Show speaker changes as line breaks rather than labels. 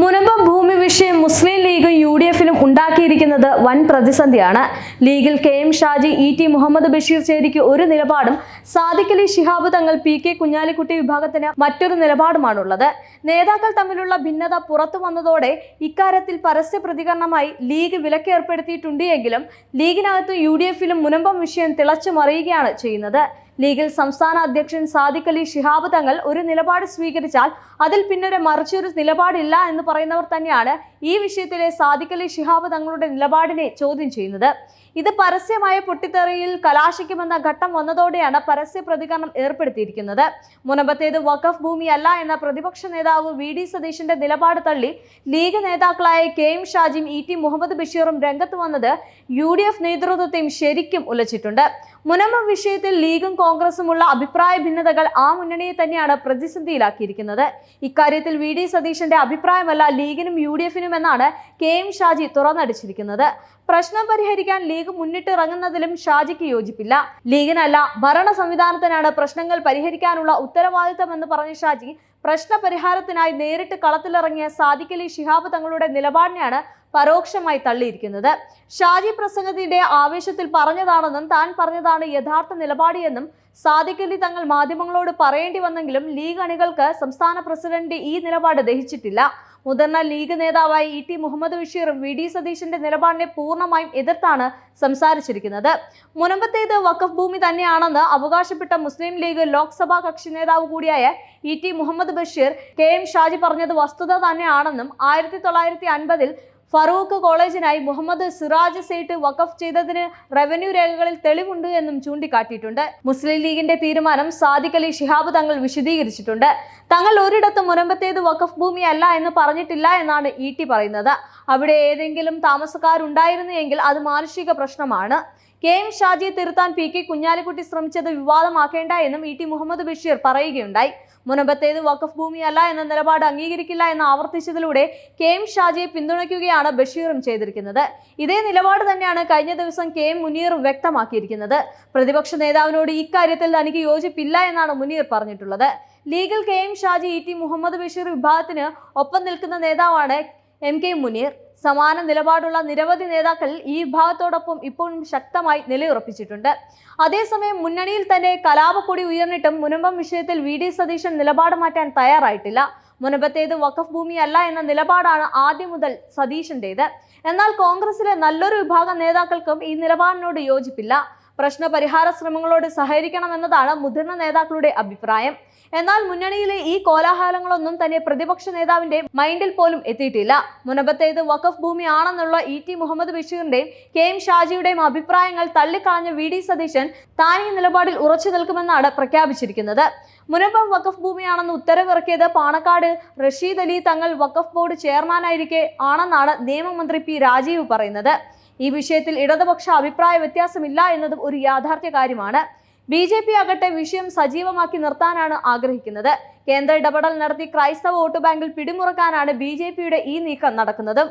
മുനമ്പം ഭൂമി വിഷയം മുസ്ലിം ലീഗും യു ഡി എഫിലും ഉണ്ടാക്കിയിരിക്കുന്നത് വൻ പ്രതിസന്ധിയാണ്. ലീഗിൽ K M Shaji E T Muhammad Basheer ചേരിക്ക് ഒരു നിലപാടും സാദിഖലി ശിഹാബ് തങ്ങൾ പി കെ കുഞ്ഞാലിക്കുട്ടി വിഭാഗത്തിന് മറ്റൊരു നിലപാടുമാണുള്ളത്. നേതാക്കൾ തമ്മിലുള്ള ഭിന്നത പുറത്തു വന്നതോടെ ഇക്കാര്യത്തിൽ പരസ്യ പ്രതികരണമായി ലീഗ് വിലക്കേർപ്പെടുത്തിയിട്ടുണ്ട് എങ്കിലും ലീഗിനകത്ത് യു ഡി എഫിലും മുനമ്പം വിഷയം തിളച്ചു മറിയുകയാണ് ചെയ്യുന്നത്. ലീഗിൽ സംസ്ഥാന അധ്യക്ഷൻ സാദിഖ് അലി ഷിഹാബ് തങ്ങൾ ഒരു നിലപാട് സ്വീകരിച്ചാൽ അതിൽ പിന്നൊരു മറിച്ചൊരു നിലപാടില്ല എന്ന് പറയുന്നവർ തന്നെയാണ് ഈ വിഷയത്തിലെ സാദിഖ് അലി ഷിഹാബ് തങ്ങളുടെ നിലപാടിനെ ചോദ്യം ചെയ്യുന്നത്. ഇത് പരസ്യമായ പൊട്ടിത്തെറിയിൽ കലാശിക്കുമെന്ന ഘട്ടം വന്നതോടെയാണ് പരസ്യ പ്രതികരണം ഏർപ്പെടുത്തിയിരിക്കുന്നത്. മുനമ്പത്തേത് വഖഫ് ഭൂമിയല്ല എന്ന പ്രതിപക്ഷ നേതാവ് വി ഡി സതീഷിന്റെ നിലപാട് തള്ളി ലീഗ് നേതാക്കളായ കെ എം ഷാജിയും ഇ ടി മുഹമ്മദ് ബഷീറും രംഗത്ത് വന്നത് യു ഡി എഫ് നേതൃത്വത്തെയും ശരിക്കും ഉലച്ചിട്ടുണ്ട്. മുനമ്പം വിഷയത്തിൽ ലീഗും കോൺഗ്രസുമുള്ള അഭിപ്രായ ഭിന്നതകൾ ആ മുന്നണിയെ തന്നെയാണ് പ്രതിസന്ധിയിലാക്കിയിരിക്കുന്നത്. ഇക്കാര്യത്തിൽ വി. ഡി. സതീശന്റെ അഭിപ്രായമല്ല ലീഗിനും യു. ഡി. എഫിനും എന്നാണ് കെ. എം. ഷാജി തുറന്നടിച്ചിരിക്കുന്നത്. പ്രശ്നം പരിഹരിക്കാൻ ലീഗ് മുന്നിട്ടിറങ്ങുന്നതിലും ഷാജിക്ക് യോജിപ്പില്ല. ലീഗിനല്ല ഭരണ സംവിധാനത്തിനാണ് പ്രശ്നങ്ങൾ പരിഹരിക്കാനുള്ള ഉത്തരവാദിത്തമെന്ന് പറഞ്ഞ ഷാജി പ്രശ്നപരിഹാരത്തിനായി നേരിട്ട് കളത്തിലിറങ്ങിയ സാദിഖ് അലി ശിഹാബ് തങ്ങളുടെ നിലപാടിനെയാണ് പരോക്ഷമായി തള്ളിയിരിക്കുന്നത്. ഷാജി പ്രസംഗത്തിന്റെ ആവേശത്തിൽ പറഞ്ഞതാണെന്നും താൻ പറഞ്ഞതാണ് യഥാർത്ഥ നിലപാട് എന്നും സാദിഖ് അലി തങ്ങൾ മാധ്യമങ്ങളോട് പറയേണ്ടി വന്നെങ്കിലും ലീഗ് അണികൾക്ക് സംസ്ഥാന പ്രസിഡന്റ് ഈ നിലപാട് ദഹിച്ചിട്ടില്ല. മുതിർന്ന ലീഗ് നേതാവായ ഇ ടി മുഹമ്മദ് ബഷീറും വി ഡി സതീശന്റെ നിലപാടിനെ പൂർണമായും എതിർത്താണ് സംസാരിച്ചിരിക്കുന്നത്. മുനമ്പത്തേത് വഖഫ് ഭൂമി തന്നെയാണെന്ന് അവകാശപ്പെട്ട മുസ്ലിം ലീഗ് ലോക്സഭാ കക്ഷി നേതാവ് കൂടിയായ E T Muhammad Basheer K M Shaji പറഞ്ഞത് വസ്തുത തന്നെയാണെന്നും ആയിരത്തി തൊള്ളായിരത്തി അൻപതിൽ ഫറൂഖ് കോളേജിനായി മുഹമ്മദ് സിറാജ് സേട്ട് വഖഫ് ചെയ്തതിന് റവന്യൂ രേഖകളിൽ തെളിവുണ്ട് എന്നും ചൂണ്ടിക്കാട്ടിയിട്ടുണ്ട്. മുസ്ലിം ലീഗിന്റെ തീരുമാനം സാദിഖ് അലി ഷിഹാബ് തങ്ങൾ വിശദീകരിച്ചിട്ടുണ്ട്. തങ്ങൾ ഒരിടത്തും മുനമ്പത്തേത് വഖഫ് ഭൂമിയല്ല എന്ന് പറഞ്ഞിട്ടില്ല എന്നാണ് ഇ ടി പറയുന്നത്. അവിടെ ഏതെങ്കിലും താമസക്കാരുണ്ടായിരുന്നു എങ്കിൽ അത് മാനുഷിക പ്രശ്നമാണ്. കെ എം ഷാജിയെ തിരുത്താൻ പി കെ കുഞ്ഞാലിക്കുട്ടി ശ്രമിച്ചത് വിവാദമാക്കേണ്ട എന്നും ഇ ടി മുഹമ്മദ് ബഷീർ പറയുകയുണ്ടായി. മുനമ്പത്തേത് വഖഫ് ഭൂമിയല്ല എന്ന നിലപാട് അംഗീകരിക്കില്ല എന്ന് ആവർത്തിച്ചതിലൂടെ കെ എം ഷാജിയെ പിന്തുണയ്ക്കുകയാണ് ബഷീറും ചെയ്തിരിക്കുന്നത്. ഇതേ നിലപാട് തന്നെയാണ് കഴിഞ്ഞ ദിവസം കെ എം മുനീറും വ്യക്തമാക്കിയിരിക്കുന്നത്. പ്രതിപക്ഷ നേതാവിനോട് ഇക്കാര്യത്തിൽ തനിക്ക് യോജിപ്പില്ല എന്നാണ് മുനീർ പറഞ്ഞിട്ടുള്ളത്. Legal K M Shaji E T Muhammad Basheer വിഭാഗത്തിന് ഒപ്പം നിൽക്കുന്ന നേതാവാണ് എം കെ മുനീർ. സമാന നിലപാടുള്ള നിരവധി നേതാക്കൾ ഈ വിഭാഗത്തോടൊപ്പം ഇപ്പോഴും ശക്തമായി നിലയുറപ്പിച്ചിട്ടുണ്ട്. അതേസമയം മുന്നണിയിൽ തന്നെ കലാപക്കൊടി ഉയർന്നിട്ടും മുനമ്പം വിഷയത്തിൽ വി. ഡി. സതീശൻ നിലപാട് മാറ്റാൻ തയ്യാറായിട്ടില്ല. മുനമ്പത്തേത് വഖഫ് ഭൂമിയല്ല എന്ന നിലപാടാണ് ആദ്യം മുതൽ സതീശന്റേത്. എന്നാൽ കോൺഗ്രസിലെ നല്ലൊരു വിഭാഗം നേതാക്കൾക്കും ഈ നിലപാടിനോട് യോജിപ്പില്ല. പ്രശ്ന പരിഹാര ശ്രമങ്ങളോട് സഹകരിക്കണമെന്നതാണ് മുതിർന്ന നേതാക്കളുടെ അഭിപ്രായം. എന്നാൽ മുന്നണിയിലെ ഈ കോലാഹലങ്ങളൊന്നും തന്നെ പ്രതിപക്ഷ നേതാവിന്റെ മൈൻഡിൽ പോലും എത്തിയിട്ടില്ല. മുനമ്പത്തേത് വഖഫ് ഭൂമിയാണെന്നുള്ള ഇ ടി മുഹമ്മദ് ബഷീറിന്റെയും കെ എം ഷാജിയുടെയും അഭിപ്രായങ്ങൾ തള്ളിക്കളഞ്ഞ വി ഡി സതീശൻ താൻ ഈ നിലപാടിൽ ഉറച്ചു നിൽക്കുമെന്നാണ് പ്രഖ്യാപിച്ചിരിക്കുന്നത്. മുനമ്പം വഖഫ് ഭൂമിയാണെന്ന് ഉത്തരവിറക്കിയത് പാണക്കാട് റഷീദ് അലി തങ്ങൾ വഖഫ് ബോർഡ് ചെയർമാനായിരിക്കെ ആണെന്നാണ് നിയമമന്ത്രി പി രാജീവ് പറയുന്നത്. ഈ വിഷയത്തിൽ ഇടതുപക്ഷ അഭിപ്രായ വ്യത്യാസമില്ല എന്നതും ഒരു യാഥാർത്ഥ്യ കാര്യമാണ്. ബി ജെ പി ആകട്ടെ വിഷയം സജീവമാക്കി നിർത്താനാണ് ആഗ്രഹിക്കുന്നത്. കേന്ദ്ര ഇടപെടൽ നടത്തി ക്രൈസ്തവ വോട്ട് ബാങ്കിൽ പിടിമുറക്കാനാണ് ബി ജെ പിയുടെ ഈ നീക്കം നടക്കുന്നത്.